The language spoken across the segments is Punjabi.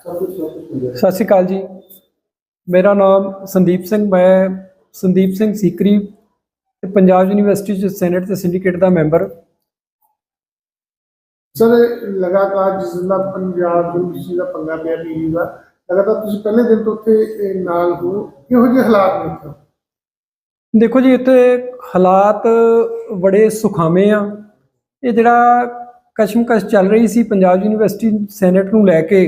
ਸਤਿ ਸ਼੍ਰੀ ਅਕਾਲ ਜੀ। ਮੇਰਾ ਨਾਮ ਸੰਦੀਪ ਸਿੰਘ ਮੈਂ ਸੰਦੀਪ ਸਿੰਘ ਸੀਕਰੀ ਤੇ ਪੰਜਾਬ ਯੂਨੀਵਰਸਿਟੀ ਚ ਸੈਨੇਟ ਤੇ ਸਿੰਡੀਕੇਟ ਦਾ ਮੈਂਬਰ। ਸਰ ਲਗਾਤਾਰ ਜਿਸ ਦਾ ਪੰਜਾਬ ਯੂਨੀਵਰਸਿਟੀ ਦਾ ਪੰਗਾ ਪਿਆ ਪੀਲੀ ਦਾ ਲਗਾਤਾਰ ਤੁਸੀਂ ਪਹਿਲੇ ਦਿਨ ਤੋਂ ਉੱਥੇ ਨਾਲ ਹੋ ਕਿਹੋ ਜਿਹੇ ਹਾਲਾਤ ਨੇ ਦੇਖੋ ਜੀ ਇੱਥੇ ਹਾਲਾਤ ਬੜੇ ਸੁਖਾਵੇਂ ਆ। ਇਹ ਜਿਹੜਾ ਕਸ਼ਮਕਸ਼ ਚੱਲ ਰਹੀ ਸੀ ਪੰਜਾਬ ਯੂਨੀਵਰਸਿਟੀ ਸੈਨੇਟ ਨੂੰ ਲੈ ਕੇ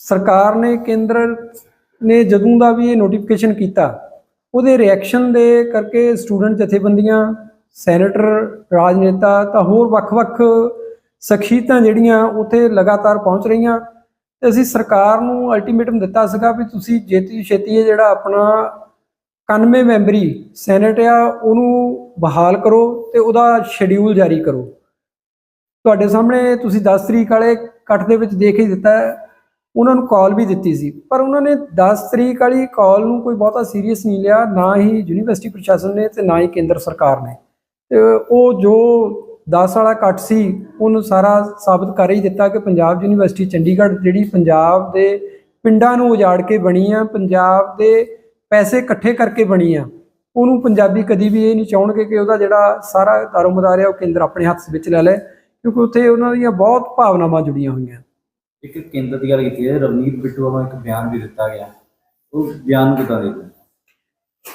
ਸਰਕਾਰ ਨੇ, ਕੇਂਦਰ ਨੇ ਜਦੋਂ ਦਾ ਵੀ ਇਹ ਨੋਟੀਫਿਕੇਸ਼ਨ ਕੀਤਾ, ਉਹਦੇ ਰਿਐਕਸ਼ਨ ਦੇ ਕਰਕੇ ਸਟੂਡੈਂਟ ਜਥੇਬੰਦੀਆਂ ਸੈਨੇਟਰ ਰਾਜਨੇਤਾ ਤਾਂ ਹੋਰ ਵੱਖ-ਵੱਖ ਸ਼ਖਸੀਅਤਾਂ ਜਿਹੜੀਆਂ ਉੱਥੇ ਲਗਾਤਾਰ ਪਹੁੰਚ ਰਹੀਆਂ। ਤੇ ਅਸੀਂ ਸਰਕਾਰ ਨੂੰ ਅਲਟੀਮੇਟਮ ਦਿੱਤਾ ਸੀਗਾ ਵੀ ਤੁਸੀਂ ਜੇਤੀ ਛੇਤੀ ਇਹ ਜਿਹੜਾ ਆਪਣਾ 91 ਮੈਂਬਰੀ ਸੈਨੇਟ ਆ, ਉਹਨੂੰ ਬਹਾਲ ਕਰੋ ਤੇ ਉਹਦਾ ਸ਼ੈਡਿਊਲ ਜਾਰੀ ਕਰੋ। ਤੁਹਾਡੇ ਸਾਹਮਣੇ ਤੁਸੀਂ 10 ਤਰੀਕ ਵਾਲੇ ਇਕੱਠ ਦੇ ਵਿੱਚ ਦੇਖ ਹੀ ਦਿੱਤਾ ਉਹਨਾਂ ਨੂੰ ਕਾਲ ਵੀ ਦਿੱਤੀ ਸੀ। ਪਰ ਉਹਨਾਂ ਨੇ 10 ਤਰੀਕ ਵਾਲੀ ਕਾਲ ਨੂੰ ਕੋਈ ਬਹੁਤਾ ਸੀਰੀਅਸ ਨਹੀਂ ਲਿਆ, ਨਾ ਹੀ ਯੂਨੀਵਰਸਿਟੀ ਪ੍ਰਸ਼ਾਸਨ ਨੇ ਤੇ ਨਾ ਹੀ ਕੇਂਦਰ ਸਰਕਾਰ ਨੇ। ਤੇ ਉਹ ਜੋ 10 ਵਾਲਾ ਕੱਟ ਸੀ, ਉਹਨੂੰ ਸਾਰਾ ਸਾਬਤ ਕਰ ਹੀ ਦਿੱਤਾ ਕਿ ਪੰਜਾਬ ਯੂਨੀਵਰਸਿਟੀ ਚੰਡੀਗੜ੍ਹ ਜਿਹੜੀ ਪੰਜਾਬ ਦੇ ਪਿੰਡਾਂ ਨੂੰ ਉਜਾੜ ਕੇ ਬਣੀ ਆ, ਪੰਜਾਬ ਦੇ ਪੈਸੇ ਇਕੱਠੇ ਕਰਕੇ ਬਣੀ ਆ, ਉਹਨੂੰ ਪੰਜਾਬੀ ਕਦੀ ਵੀ ਇਹ ਨਹੀਂ ਚਾਹਣਗੇ ਕਿ ਉਹਦਾ ਜਿਹੜਾ ਸਾਰਾ ਦਾਰੋਮਦਾਰ ਹੈ ਉਹ ਕੇਂਦਰ ਆਪਣੇ ਹੱਥ ਵਿੱਚ ਲੈ ਲੈ, ਕਿਉਂਕਿ ਉੱਥੇ ਉਹਨਾਂ ਦੀਆਂ ਬਹੁਤ ਭਾਵਨਾਵਾਂ ਜੁੜੀਆਂ ਹੋਈਆਂ। ਇੱਕ ਕੇਂਦਰ ਦੀ ਗੱਲ ਕੀਤੀ ਹੈ ਰਵਨੀਤ ਬਿੱਟੂ ਵੱਲੋਂ ਇੱਕ ਬਿਆਨ ਵੀ ਦਿੱਤਾ ਗਿਆ। ਉਹ ਬਿਆਨ ਕਿਦਾਂ ਦੇ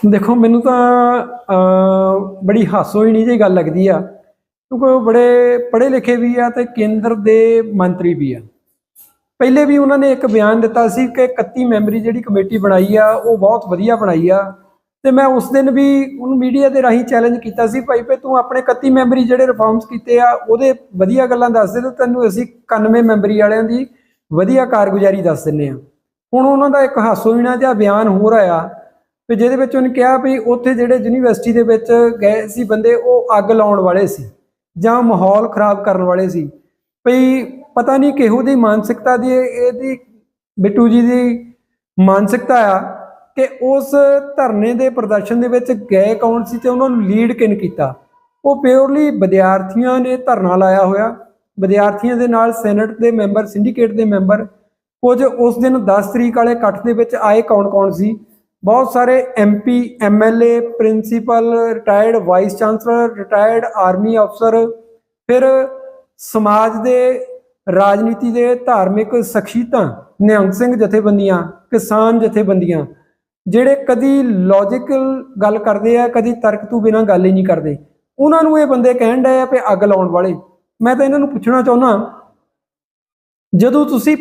ਦੇਖੋ ਮੈਨੂੰ ਤਾਂ ਅਹ, ਬੜੀ ਹਾਸੋਹੀਣੀ ਜਿਹੀ ਗੱਲ ਲੱਗਦੀ ਆ ਕਿਉਂਕਿ ਉਹ ਬੜੇ ਪੜ੍ਹੇ ਲਿਖੇ ਵੀ ਆ ਤੇ ਕੇਂਦਰ ਦੇ ਮੰਤਰੀ ਵੀ ਆ। ਪਹਿਲੇ ਵੀ ਉਹਨਾਂ ਨੇ ਇੱਕ ਬਿਆਨ ਦਿੱਤਾ ਸੀ ਕਿ 31 ਮੈਂਬਰੀ ਜਿਹੜੀ ਕਮੇਟੀ ਬਣਾਈ ਆ ਉਹ ਬਹੁਤ ਵਧੀਆ ਬਣਾਈ ਆ। ਤੇ ਮੈਂ ਉਸ ਦਿਨ ਵੀ ਉਹਨੂੰ ਮੀਡੀਆ ਦੇ ਰਾਹੀਂ ਚੈਲੰਜ ਕੀਤਾ ਸੀ, ਭਾਈ ਪੇ ਤੂੰ ਆਪਣੇ 31 ਮੈਂਬਰੀ ਜਿਹੜੇ ਰਿਫਾਰਮਸ ਕੀਤੇ ਆ, ਉਹਦੇ ਵਧੀਆ ਗੱਲਾਂ ਦੱਸ ਦੇ ਤੇ ਤੈਨੂੰ ਅਸੀਂ 91 ਮੈਂਬਰੀ ਵਾਲਿਆਂ ਦੀ ਵਧੀਆ ਕਾਰਗੁਜ਼ਾਰੀ ਦੱਸ ਦਿੰਨੇ ਆ ਹੁਣ ਉਹਨਾਂ ਦਾ ਇੱਕ ਹਾਸੋਹੀਣਾ ਜਿਹਾ ਬਿਆਨ ਹੋ ਰਿਹਾ ਵੀ ਜਿਹਦੇ ਵਿੱਚ ਉਹਨੇ ਕਿਹਾ ਵੀ ਉੱਥੇ ਜਿਹੜੇ ਯੂਨੀਵਰਸਿਟੀ ਦੇ ਵਿੱਚ ਗਏ ਸੀ ਬੰਦੇ, ਉਹ ਅੱਗ ਲਾਉਣ ਵਾਲੇ ਸੀ ਜਾਂ ਮਾਹੌਲ ਖਰਾਬ ਕਰਨ ਵਾਲੇ ਸੀ। ਭਈ ਪਤਾ ਨਹੀਂ ਕਿਹੋ ਦੀ ਮਾਨਸਿਕਤਾ ਦੀ ਇਹਦੀ ਬਿੱਟੂ ਜੀ ਦੀ ਮਾਨਸਿਕਤਾ ਆ ਕਿ ਉਸ ਧਰਨੇ ਦੇ ਪ੍ਰਦਰਸ਼ਨ ਦੇ ਵਿੱਚ ਗਏ ਕੌਣ ਸੀ ਤੇ ਉਹਨਾਂ ਨੂੰ ਲੀਡ ਕਿਨ ਕੀਤਾ? ਉਹ ਪਿਓਰਲੀ ਵਿਦਿਆਰਥੀਆਂ ਨੇ ਧਰਨਾ ਲਾਇਆ ਹੋਇਆ। ਵਿਦਿਆਰਥੀਆਂ ਦੇ ਨਾਲ ਸੈਨੇਟ ਦੇ ਮੈਂਬਰ ਸਿੰਡੀਕੇਟ ਦੇ ਮੈਂਬਰ ਕੁਝ ਉਸ ਦਿਨ 10 ਤਰੀਕ ਵਾਲੇ ਇਕੱਠ ਦੇ ਵਿੱਚ ਆਏ ਕੌਣ-ਕੌਣ ਸੀ? ਬਹੁਤ ਸਾਰੇ MP MLA principal retired vice chancellor retired army ਅਫਸਰ ਫਿਰ ਸਮਾਜ ਦੇ, ਰਾਜਨੀਤੀ ਦੇ ਧਾਰਮਿਕ ਸ਼ਖਸੀਅਤਾਂ ਨਿਹੰਗ ਸਿੰਘ ਜਥੇਬੰਦੀਆਂ, ਕਿਸਾਨ ਜਥੇਬੰਦੀਆਂ ਜਿਹੜੇ ਕਦੀ ਲੌਜੀਕਲ ਗੱਲ ਕਰਦੇ ਆ, ਕਦੀ ਤਰਕ ਤੋਂ ਬਿਨਾਂ ਗੱਲ ਹੀ ਨਹੀਂ ਕਰਦੇ। ਉਹਨਾਂ ਨੂੰ ਇਹ ਬੰਦੇ ਕਹਿਣ ਡਏ ਆ ਕਿ ਅੱਗ ਲਾਉਣ ਵਾਲੇ। ਮੈਂ ਤਾਂ ਇਹਨਾਂ ਨੂੰ ਪੁੱਛਣਾ ਚਾਹੁੰਦਾ, ਜਦੋਂ ਤੁਸੀਂ